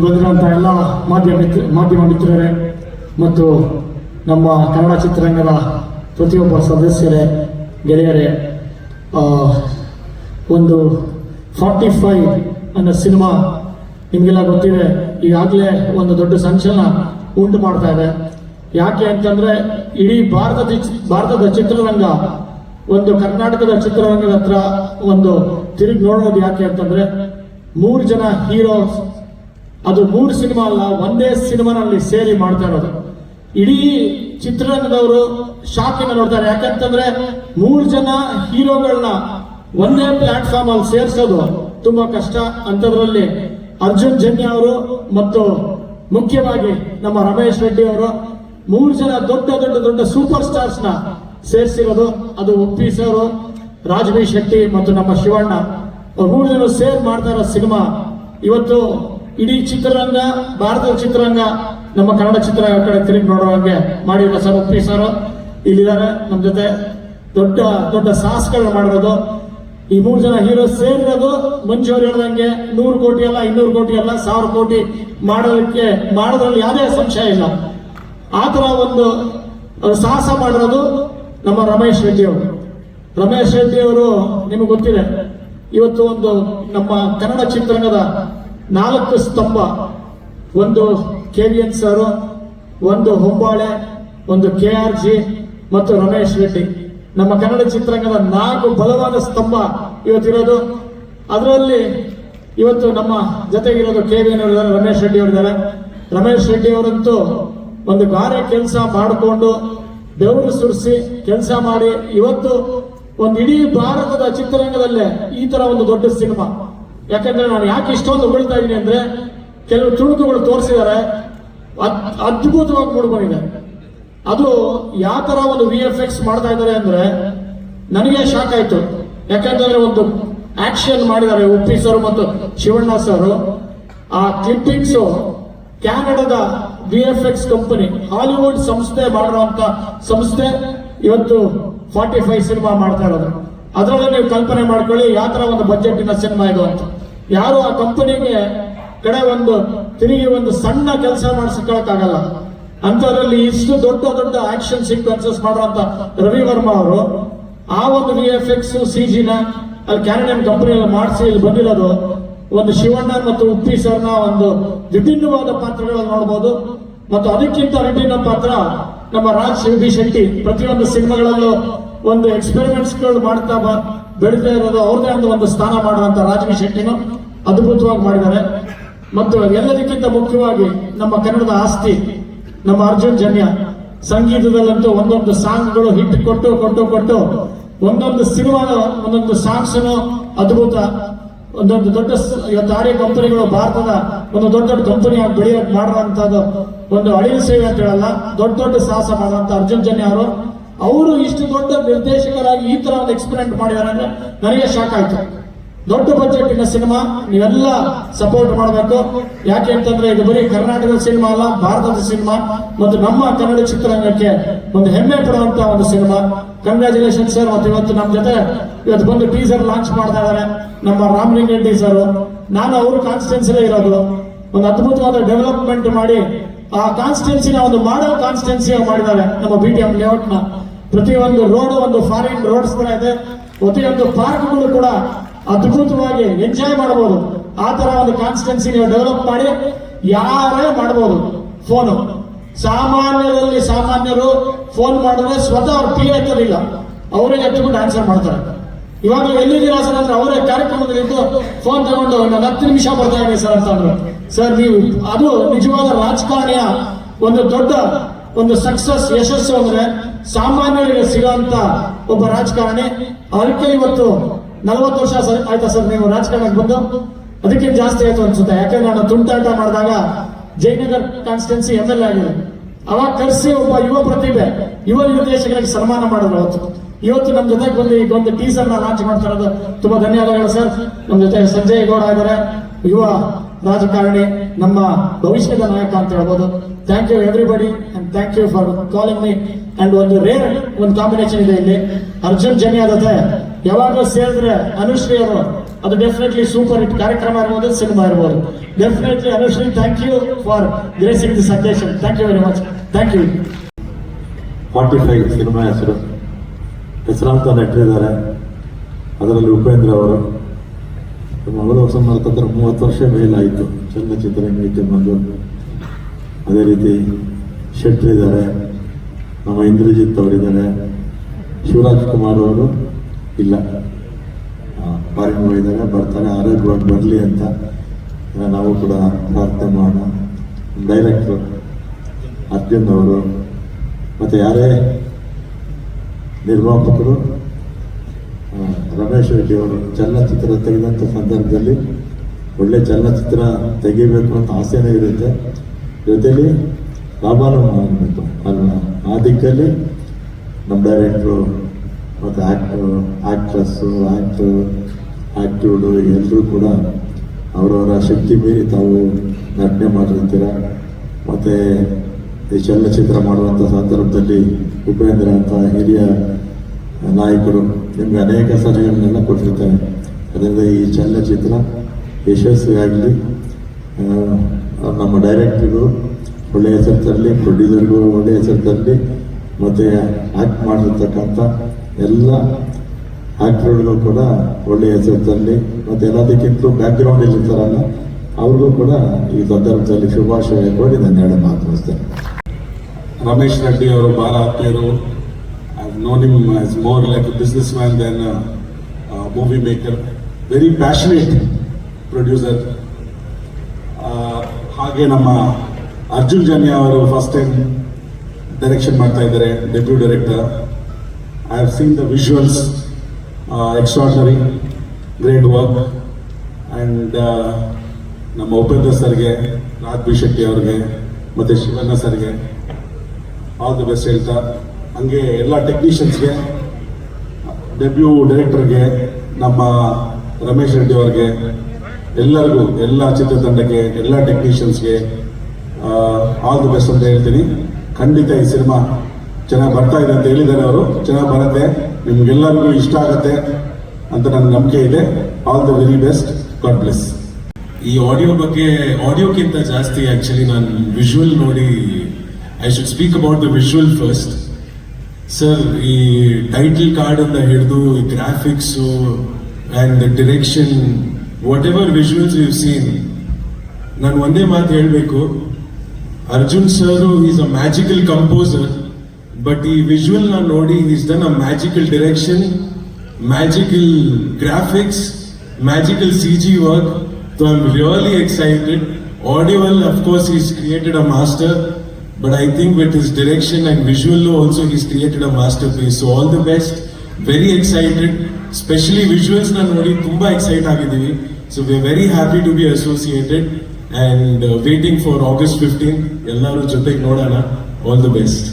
ಬಂದಿರುವಂಥ ಎಲ್ಲ ಮಾಧ್ಯಮ ಮಾಧ್ಯಮ ಮಿತ್ರರೇ ಮತ್ತು ನಮ್ಮ ಕನ್ನಡ ಚಿತ್ರರಂಗದ ಪ್ರತಿಯೊಬ್ಬ ಸದಸ್ಯರೇ, ಗೆಳೆಯರೇ ಒಂದು ಫಾರ್ಟಿ ಫೈವ್ ಅನ್ನೋ ಸಿನಿಮಾ ನಿಮಗೆಲ್ಲ ಗೊತ್ತಿದೆ, ಈಗಾಗಲೇ ಒಂದು ದೊಡ್ಡ ಸಂಚಲನ ಉಂಟು ಮಾಡ್ತಾ ಇದೆ. ಯಾಕೆ ಅಂತಂದ್ರೆ ಇಡೀ ಭಾರತದ ಭಾರತದ ಚಿತ್ರರಂಗ, ಒಂದು ಕರ್ನಾಟಕದ ಚಿತ್ರರಂಗದ ಹತ್ರ ಒಂದು ತಿರುಗಿ ನೋಡೋದು ಯಾಕೆ ಅಂತಂದ್ರೆ ಮೂರು ಜನ ಹೀರೋ ಅದು ಮೂರು ಸಿನಿಮಾ ಅಲ್ಲ, ಒಂದೇ ಸಿನಿಮಾನಲ್ಲಿ ಸೇರಿ ಮಾಡ್ತಾ ಇರೋದು. ಇಡೀ ಚಿತ್ರರಂಗದವರು ಶಾಕಿನ ನೋಡ್ತಾರೆ. ಯಾಕಂತಂದ್ರೆ ಮೂರು ಜನ ಹೀರೋಗಳನ್ನ ಒಂದೇ ಪ್ಲಾಟ್ಫಾರ್ಮ್ ಅಲ್ಲಿ ಸೇರಿಸೋದು ತುಂಬಾ ಕಷ್ಟ. ಅಂತದ್ರಲ್ಲಿ ಅರ್ಜುನ್ ಜನ್ಯ ಅವರು ಮತ್ತು ಮುಖ್ಯವಾಗಿ ನಮ್ಮ ರಮೇಶ್ ರೆಡ್ಡಿ ಅವರು ಮೂರು ಜನ ದೊಡ್ಡ ದೊಡ್ಡ ದೊಡ್ಡ ಸೂಪರ್ ಸ್ಟಾರ್ಸ್ನ ಸೇರಿಸಿರೋದು. ಅದು ಉಪ್ಪಿ ಸರ್ ರಾಜಬಿ ಶೆಟ್ಟಿ ಮತ್ತು ನಮ್ಮ ಶಿವಣ್ಣ. ಮೂರು ಜನ ಸೇರ್ ಮಾಡ್ತಾ ಸಿನಿಮಾ ಇವತ್ತು ಇಡೀ ಚಿತ್ರರಂಗ, ಭಾರತದ ಚಿತ್ರರಂಗ, ನಮ್ಮ ಕನ್ನಡ ಚಿತ್ರ ಕಡೆ ತಿರುಗಿ ನೋಡೋ ಹಾಗೆ ಮಾಡಿರೋ ಸರ್ ಉಪ್ಪಿ ಸರ್. ಇಲ್ಲಿದ್ದಾರೆ ನಮ್ಮ ಜೊತೆ ದೊಡ್ಡ ದೊಡ್ಡ ಸಾಹಸಗಳನ್ನ ಮಾಡಿರೋದು ಈ ಮೂರು ಜನ ಹೀರೋ ಸೇರಿರೋದು ಮಂಜು ಅವ್ರು ಹೇಳ್ದಂಗೆ ನೂರು ಕೋಟಿ ಅಲ್ಲ, ಇನ್ನೂರು ಕೋಟಿ ಅಲ್ಲ, ಸಾವಿರ ಕೋಟಿ ಮಾಡೋದಕ್ಕೆ, ಮಾಡೋದ್ರಲ್ಲಿ ಯಾವುದೇ ಸಂಶಯ ಇಲ್ಲ. ಆ ಥರ ಒಂದು ಸಾಹಸ ಮಾಡಿರೋದು ನಮ್ಮ ರಮೇಶ್ ರೆಡ್ಡಿ ಅವರು. ರಮೇಶ್ ರೆಡ್ಡಿ ಅವರು, ನಿಮಗೆ ಗೊತ್ತಿದೆ, ಇವತ್ತು ಒಂದು ನಮ್ಮ ಕನ್ನಡ ಚಿತ್ರರಂಗದ ನಾಲ್ಕು ಸ್ತಂಭ. ಒಂದು ಕೆ ವಿ ಎನ್ ಸರ್, ಒಂದು ಹೊಂಬಾಳೆ, ಒಂದು ಕೆ ಆರ್ ಜಿ ಮತ್ತು ರಮೇಶ್ ರೆಡ್ಡಿ. ನಮ್ಮ ಕನ್ನಡ ಚಿತ್ರರಂಗದ ನಾಲ್ಕು ಬಲವಾದ ಸ್ತಂಭ ಇವತ್ತಿರೋದು. ಅದರಲ್ಲಿ ಇವತ್ತು ನಮ್ಮ ಜೊತೆಗಿರೋದು ಕೆ ವಿ ಎನ್ ಅವರಿದ್ದಾರೆ ರಮೇಶ್ ರೆಡ್ಡಿ ಅವರಿದ್ದಾರೆ ರಮೇಶ್ ರೆಡ್ಡಿ ಅವರಂತೂ ಒಂದು ಗಾರೆ ಕೆಲಸ ಮಾಡಿಕೊಂಡು ಬೆವರು ಸುರಿಸಿ ಕೆಲಸ ಮಾಡಿ ಇವತ್ತು ಒಂದು ಇಡೀ ಭಾರತದ ಚಿತ್ರರಂಗದಲ್ಲೇ ಈ ತರ ಒಂದು ದೊಡ್ಡ ಸಿನಿಮಾ. ಯಾಕಂದ್ರೆ ನಾನು ಯಾಕೆ ಇಷ್ಟೊಂದು ಉಗಳ್ತಾ ಇದ್ದೀನಿ ಅಂದ್ರೆ ಕೆಲವು ತುಣುಕುಗಳು ತೋರಿಸಿದ್ದಾರೆ. ಅದ್- ಅದ್ಭುತವಾಗಿ ಮೂಡ್ಕೊಂಡಿದೆ ಅದು ಯಾವ ತರ ಒಂದು ವಿ ಎಫ್ ಎಕ್ಸ್ ಮಾಡ್ತಾ ಇದ್ದಾರೆ ಅಂದ್ರೆ ನನಗೆ ಶಾಕ್ ಆಯ್ತು. ಯಾಕಂದ್ರೆ ಒಂದು ಆಕ್ಷನ್ ಮಾಡಿದ್ದಾರೆ ಉಪ್ಪಿ ಸರ್ ಮತ್ತು ಶಿವಣ್ಣ ಸರ್. ಆ clippings ಕ್ಯಾನಡಾದ V F X company, Hollywood ಸಂಸ್ಥೆ ಮಾಡಿರುವಂತ ಸಂಸ್ಥೆ ಇವತ್ತು ಫಾರ್ಟಿ ಫೈವ್ ಸಿನಿಮಾ ಮಾಡ್ತಾ ಇರೋದು. ಅದರಲ್ಲಿ ನೀವು ಕಲ್ಪನೆ ಮಾಡ್ಕೊಳ್ಳಿ, ಯಾವ ಥರ ಒಂದು ಬಜೆಟಿನ ಸಿನಿಮಾ ಇದು ಅಂತ. ಯಾರು ಆ ಕಂಪನಿಗೆ ಕಡೆ ಒಂದು ತಿರುಗಿ ಒಂದು ಸಣ್ಣ ಕೆಲಸ ಮಾಡಿಸ್ಕೊಳಕ್ಕಾಗಲ್ಲ ಅಂಥದ್ರಲ್ಲಿ ಇಷ್ಟು ದೊಡ್ಡ ದೊಡ್ಡ ಆಕ್ಷನ್ ಸೀಕ್ವೆನ್ಸಸ್ ಮಾಡುವಂತ ರವಿ ವರ್ಮ ಅವರು, ಆ ಒಂದು ವಿ ಎಫ್ ಎಕ್ಸ್ ಸಿ ಜಿನ ಅಲ್ಲಿ ಕ್ಯಾನಡಿಯನ್ ಕಂಪನಿಯಲ್ಲಿ ಮಾಡಿಸಿ ಇಲ್ಲಿ ಬಂದಿರೋದು, ಒಂದು ಶಿವಣ್ಣ ಮತ್ತು ಉಪ್ಪಿ ಸರ್ನ ಒಂದು ವಿಭಿನ್ನವಾದ ಪಾತ್ರಗಳನ್ನು ನೋಡಬಹುದು ಮತ್ತು ಅದಕ್ಕಿಂತ ವಿಭಿನ್ನ ಪಾತ್ರ ನಮ್ಮ ರಾಜ್ ಶಿವಬಿ ಶೆಟ್ಟಿ. ಪ್ರತಿಯೊಂದು ಸಿನಿಮಾಗಳಲ್ಲೂ ಒಂದು ಎಕ್ಸ್ಪೆರಿಮೆಂಟ್ಸ್ಗಳು ಮಾಡ್ತಾ ಬೆಳೀತಾ ಇರೋದು ಅವ್ರದೇ ಒಂದು ಒಂದು ಸ್ಥಾನ ಮಾಡುವಂತ ರಾಜಕೀಯ ಶೆಟ್ಟಿನ ಅದ್ಭುತವಾಗಿ ಮಾಡಿದ್ದಾರೆ. ಮತ್ತು ಎಲ್ಲದಕ್ಕಿಂತ ಮುಖ್ಯವಾಗಿ ನಮ್ಮ ಕನ್ನಡದ ಆಸ್ತಿ, ನಮ್ಮ ಅರ್ಜುನ್ ಜನ್ಯ, ಸಂಗೀತದಲ್ಲಂತೂ ಒಂದೊಂದು ಸಾಂಗ್ಗಳು ಹಿಟ್ ಕೊಟ್ಟು ಕೊಟ್ಟು ಕೊಟ್ಟು, ಒಂದೊಂದು ಸಿನಿಮಾದ ಒಂದೊಂದು ಸಾಂಗ್ಸ್ ಅದ್ಭುತ. ಒಂದೊಂದು ದೊಡ್ಡ ಆರ್ಯ ಕಂಪನಿಗಳು ಭಾರತದ ಒಂದು ದೊಡ್ಡ ದೊಡ್ಡ ಕಂಪನಿ ಬೆಳೆಯೋಕೆ ಮಾಡುವಂತದ್ದು ಒಂದು ಅಳಿಲು ಸೇವೆ ಅಂತ ಹೇಳಲ್ಲ, ದೊಡ್ಡ ದೊಡ್ಡ ಸಾಹಸ ಮಾಡುವಂತ ಅರ್ಜುನ್ ಜನ್ಯ ಅವರು. ಅವರು ಇಷ್ಟು ದೊಡ್ಡ ನಿರ್ದೇಶಕರಾಗಿ ಈ ತರ ಒಂದು ಎಕ್ಸ್ಪೆರಿಮೆಂಟ್ ಮಾಡಿದಾರೆ ಅಂದ್ರೆ ನನಗೆ ಶಾಕ್ ಆಯ್ತು. ದೊಡ್ಡ ಬಜೆಟಿನ ಸಿನಿಮಾ ನೀವೆಲ್ಲ ಸಪೋರ್ಟ್ ಮಾಡಬೇಕು. ಯಾಕೆ ಅಂತಂದ್ರೆ ಇದು ಬರೀ ಕರ್ನಾಟಕದ ಸಿನಿಮಾ ಅಲ್ಲ, ಭಾರತದ ಸಿನಿಮಾ ಮತ್ತು ನಮ್ಮ ಕನ್ನಡ ಚಿತ್ರರಂಗಕ್ಕೆ ಒಂದು ಹೆಮ್ಮೆ ಪಡುವಂತ ಒಂದು ಸಿನಿಮಾ ಕಂಗ್ರ್ಯಾಚುಲೇಷನ್ ಸರ್ ಮತ್ತೆ ಇವತ್ತು ನಮ್ಮ ಜೊತೆ ಇವತ್ತು ಬಂದು ಟೀಸರ್ ಲಾಂಚ್ ಮಾಡ್ತಾ ಇದ್ದಾರೆ. ನಮ್ಮ ರಾಮಲಿಂಗ ರೆಡ್ಡಿ ಸರ್ ನಾನು ಅವರು ಕಾನ್ಸ್ಟಿಟ್ಯೂನ್ಸಿಲೇ ಇರೋದು. ಒಂದು ಅದ್ಭುತವಾದ ಡೆವಲಪ್ಮೆಂಟ್ ಮಾಡಿ ಆ ಕಾನ್ಸ್ಟೆನ್ಸಿನ ಒಂದು ಮಾಡೋ ಕಾನ್ಸ್ಟೆನ್ಸಿ ಮಾಡಿದ್ದಾರೆ ನಮ್ಮ ಬಿ ಟಿ ಎಂ ಲೇಔಟ್ನ ಪ್ರತಿಯೊಂದು ರೋಡ್ ಒಂದು ಫಾರಿನ್ ರೋಡ್ಸ್ ತರ ಇದೆ. ಪ್ರತಿಯೊಂದು ಪಾರ್ಕ್ಗಳು ಕೂಡ ಅದ್ಭುತವಾಗಿ ಎಂಜಾಯ್ ಮಾಡಬಹುದು. ಆ ತರ ಒಂದು ಕಾನ್ಸ್ಟೆನ್ಸಿ ನೀವು ಡೆವಲಪ್ ಮಾಡಿ, ಯಾರೇ ಮಾಡಬಹುದು ಫೋನು ಸಾಮಾನ್ಯರಲ್ಲಿ ಸಾಮಾನ್ಯರು ಫೋನ್ ಮಾಡಿದ್ರೆ ಸ್ವತಃ ಅವ್ರು ಪಿ ಎತ್ತಲಿಲ್ಲ ಅವರೇ ಎತ್ತುಕೊಂಡು ಆನ್ಸರ್ ಮಾಡ್ತಾರೆ. ಇವಾಗ ಎಲ್ಲಿದ್ದೀರಾ ಸರ್ ಅಂದ್ರೆ ಅವರೇ ಕಾರ್ಯಕ್ರಮದಲ್ಲಿ ಇದ್ದು ಫೋನ್ ತಗೊಂಡು, ನಾನು ಹತ್ತು ನಿಮಿಷ ಬರ್ತಾ ಇದ್ದೀನಿ ಸರ್ ಅಂತ ಅಂದ್ರು. ಸರ್, ನೀವು ಅದು ನಿಜವಾದ ರಾಜಕಾರಣಿಯ ಒಂದು ದೊಡ್ಡ ಒಂದು ಸಕ್ಸಸ್ ಯಶಸ್ಸು ಅಂದ್ರೆ ಸಾಮಾನ್ಯರಿಗೆ ಸಿಗೋಂತ ಒಬ್ಬ ರಾಜಕಾರಣಿ. ಅದಕ್ಕೆ ಇವತ್ತು ನಲವತ್ತು ವರ್ಷ ಆಯ್ತಾ ಸರ್ ನೀವು ರಾಜಕಾರಣಕ್ಕೆ ಬಂದು? ಅದಕ್ಕೆ ಜಾಸ್ತಿ ಆಯ್ತು ಅನ್ಸುತ್ತೆ. ಯಾಕಂದ್ರೆ ನಾನು ತುಂಟಾಟ ಮಾಡಿದಾಗ Jayanagar constituency M L A ಆಗಿದೆ. ಅವಾಗ ಕರೆಸಿ ಒಬ್ಬ ಯುವ ಪ್ರತಿಭೆ, ಯುವ ನಿರ್ದೇಶಕರಿಗೆ ಸನ್ಮಾನ ಮಾಡಿದ್ರು ಅವತ್ತು. ಇವತ್ತು ನಮ್ಮ ಜೊತೆ ಬಂದು ಈಗ ಒಂದು ಟೀಸರ್ನ ಲಾಂಚ್ ಮಾಡ್ತಾ ಇರೋದು ತುಂಬಾ ಧನ್ಯವಾದಗಳು ಸರ್ ನಮ್ಮ ಜೊತೆ ಸಂಜಯ್ ಗೌಡ ಇದ್ದಾರೆ ಯುವ ರಾಜಕಾರಣಿ, ನಮ್ಮ ಭವಿಷ್ಯದ ನಾಯಕ ಅಂತ ಹೇಳ್ಬೋದು. Thank you everybody and thank you for calling me and ಒಂದು ರೇರ್ ಒಂದು ಕಾಂಬಿನೇಷನ್ ಇದೆ ಇಲ್ಲಿ. ಅರ್ಜುನ್ ಜನ್ಯ ಆದತೆ. ಯಾವಾಗಲೂ ಸೇರಿದ್ರೆ ಅನುಶ್ರೀ ಅವರು, ಅದು ಡೆಫಿನೆಟ್ಲಿ ಸೂಪರ್ ಹಿಟ್ ಕಾರ್ಯಕ್ರಮ ಇರ್ಬೋದು, ಸಿನಿಮಾ ಇರ್ಬೋದು. Definitely Anushree thank you for gracing the occasion thank you very much thank you forty five cinema ಹೆಸರು. ಹೆಸರಾಂತ ನಟರಿದ್ದಾರೆ ಅದರಲ್ಲಿ ಉಪೇಂದ್ರ ಅವರು. ಮೊದಲ ವರ್ಷ ಮಾಡ್ತಂದ್ರೆ ಮೂವತ್ತು ವರ್ಷ ಮೇಲಾಯಿತು. ಚಲನಚಿತ್ರ ಮೀಟಿ ಬಂದು. ಅದೇ ರೀತಿ ಶೆಟ್ರ್ ಇದ್ದಾರೆ. ನಮ್ಮ ಇಂದ್ರಜಿತ್ ಅವರಿದ್ದಾರೆ. ಶಿವರಾಜ್ ಕುಮಾರ್ ಅವರು ಇಲ್ಲ. ಫಾರಿನ್ ಹೋಗಿದ್ದಾರೆ ಬರ್ತಾರೆ. ಆರೋಗ್ಯವಾಗಿ ಬರಲಿ ಅಂತ. ನಾವು ಕೂಡ ಪ್ರಾರ್ಥನೆ ಮಾಡೋಣ. ಡೈರೆಕ್ಟ್ರು ಅರ್ಜುನ್ ಅವರು. ಮತ್ತು ಯಾರೇ ನಿರ್ಮಾಪಕರು ರಮೇಶ್ ರೆಡ್ಡಿ ಅವರು ಚಲನಚಿತ್ರ ತೆಗೆದಂಥ ಸಂದರ್ಭದಲ್ಲಿ ಒಳ್ಳೆ ಚಲನಚಿತ್ರ ತೆಗಿಬೇಕು ಅಂತ ಆಸೆನೇ ಇರುತ್ತೆ. ಜೊತೆಯಲ್ಲಿ ಲಾಭನೂ ಮಾಡಬೇಕು ಅಲ್ಲ, ಆ ದಿಕ್ಕಲ್ಲಿ ನಮ್ಮ ಡೈರೆಕ್ಟ್ರು ಮತ್ತು ಆ್ಯಕ್ಟ್ರು ಆ್ಯಕ್ಟ್ರಸ್ಸು ಆ್ಯಕ್ಟ್ರು ಆ್ಯಕ್ಟಿವ್ಡು ಎಲ್ಲರೂ ಕೂಡ ಅವರವರ ಶಕ್ತಿ ಮೀರಿ ತಾವು ನಟನೆ ಮಾಡಿರ್ತೀರ. ಮತ್ತು ಈ ಚಲನಚಿತ್ರ ಮಾಡುವಂಥ ಸಂದರ್ಭದಲ್ಲಿ ಉಪೇಂದ್ರ ಅಂತ ಹಿರಿಯ ನಾಯಕರು ನಿಮಗೆ ಅನೇಕ ಸಲಹೆಗಳನ್ನೆಲ್ಲ ಕೊಟ್ಟಿರ್ತಾರೆ. ಅದರಿಂದ ಈ ಚಲನಚಿತ್ರ ಯಶಸ್ವಿಯಾಗಲಿ. ನಮ್ಮ ಡೈರೆಕ್ಟ್ರಿಗೂ ಒಳ್ಳೆಯ ಹೆಸರು ತರಲಿ, ಪ್ರೊಡ್ಯೂಸರ್ಗೂ ಒಳ್ಳೆಯ ಹೆಸರು ತರಲಿ, ಮತ್ತು ಆ್ಯಕ್ಟ್ ಮಾಡಿರ್ತಕ್ಕಂಥ ಎಲ್ಲ ಆ್ಯಕ್ಟ್ರುಗಳಿಗೂ ಕೂಡ ಒಳ್ಳೆಯ ಹೆಸರು ತರಲಿ, ಮತ್ತು ಎಲ್ಲದಕ್ಕಿಂತಲೂ ಬ್ಯಾಕ್ಗ್ರೌಂಡಲ್ಲಿ ಇರ್ತಾರಲ್ಲ ಅವ್ರಿಗೂ ಕೂಡ ಈ ಸಂದರ್ಭದಲ್ಲಿ ಶುಭಾಶಯ ಕೋರಿ ನಾನು ಎರಡು ಮಾತು ರಮೇಶ್ ರೆಡ್ಡಿ ಅವರು ಬಹಳ ಆತ್ಮೀಯರು I known him as more like business man than movie maker very passionate producer ಹಾಗೆ ನಮ್ಮ ಅರ್ಜುನ್ ಜನ್ಯ ಅವರು ಫಸ್ಟ್ ಟೈಮ್ ಡೈರೆಕ್ಷನ್ ಮಾಡ್ತಾ ಇದ್ದಾರೆ debut director I have seen the visuals extraordinary great work and ನಮ್ಮ ಉಪೇಂದ್ರ ಸರ್ಗೆ ರಾಜ್ ಬಿ ಶೆಟ್ಟಿ ಅವ್ರಿಗೆ, ಮತ್ತು ಶಿವಣ್ಣ ಸರ್ಗೆ ಆಲ್ ದಿ ಬೆಸ್ಟ್ ಹೇಳ್ತಾ, ಹಂಗೆ ಎಲ್ಲ ಟೆಕ್ನಿಷಿಯನ್ಸ್ಗೆ ಡೆಬ್ಯೂ ಡೈರೆಕ್ಟರ್ಗೆ ನಮ್ಮ ರಮೇಶ್ ರೆಡ್ಡಿ ಅವ್ರಿಗೆ, ಎಲ್ಲರಿಗೂ, ಎಲ್ಲ ಚಿತ್ರತಂಡಕ್ಕೆ, ಎಲ್ಲ ಟೆಕ್ನಿಷಿಯನ್ಸ್ಗೆ ಆಲ್ ದಿ ಬೆಸ್ಟ್ ಅಂತ ಹೇಳ್ತೀನಿ. ಖಂಡಿತ ಈ ಸಿನಿಮಾ ಚೆನ್ನಾಗಿ ಬರ್ತಾ ಇದೆ ಅಂತ ಹೇಳಿದ್ದಾರೆ ಅವರು. ಚೆನ್ನಾಗಿ ಬರುತ್ತೆ. ನಿಮ್ಗೆಲ್ಲರಿಗೂ ಇಷ್ಟ ಆಗುತ್ತೆ ಅಂತ ನನ್ನ ನಂಬಿಕೆ ಇದೆ. All the very best God bless ಈ ಆಡಿಯೋ ಬಗ್ಗೆ ಆಡಿಯೋಕ್ಕಿಂತ ಜಾಸ್ತಿ ಆ್ಯಕ್ಚುಲಿ ನಾನು ವಿಜುವಲ್ ನೋಡಿ I should speak about the visual first sir ಈ ಟೈಟಲ್ ಕಾರ್ಡ್ ಅಂತ ಹಿಡಿದು graphics and the direction whatever visuals you seen ನಾನು ಒಂದೇ ಮಾತು ಹೇಳಬೇಕು. Arjun sir is a magical composer but ಈ ವಿಜುವಲ್ ನಾನು ನೋಡಿ is done a magical direction magical graphics magical C G work so I am really excited ಆಡಿಯೋಲ್ course, he's created a master. But I think with his direction and visual also he's created a masterpiece so all the best very excited visuals na ನೋಡಿ ತುಂಬ excite ಆಗಿದ್ದೀವಿ so we very happy to be associated and waiting for August fifteen ಎಲ್ಲರೂ ಜೊತೆಗೆ ನೋಡೋಣ all the best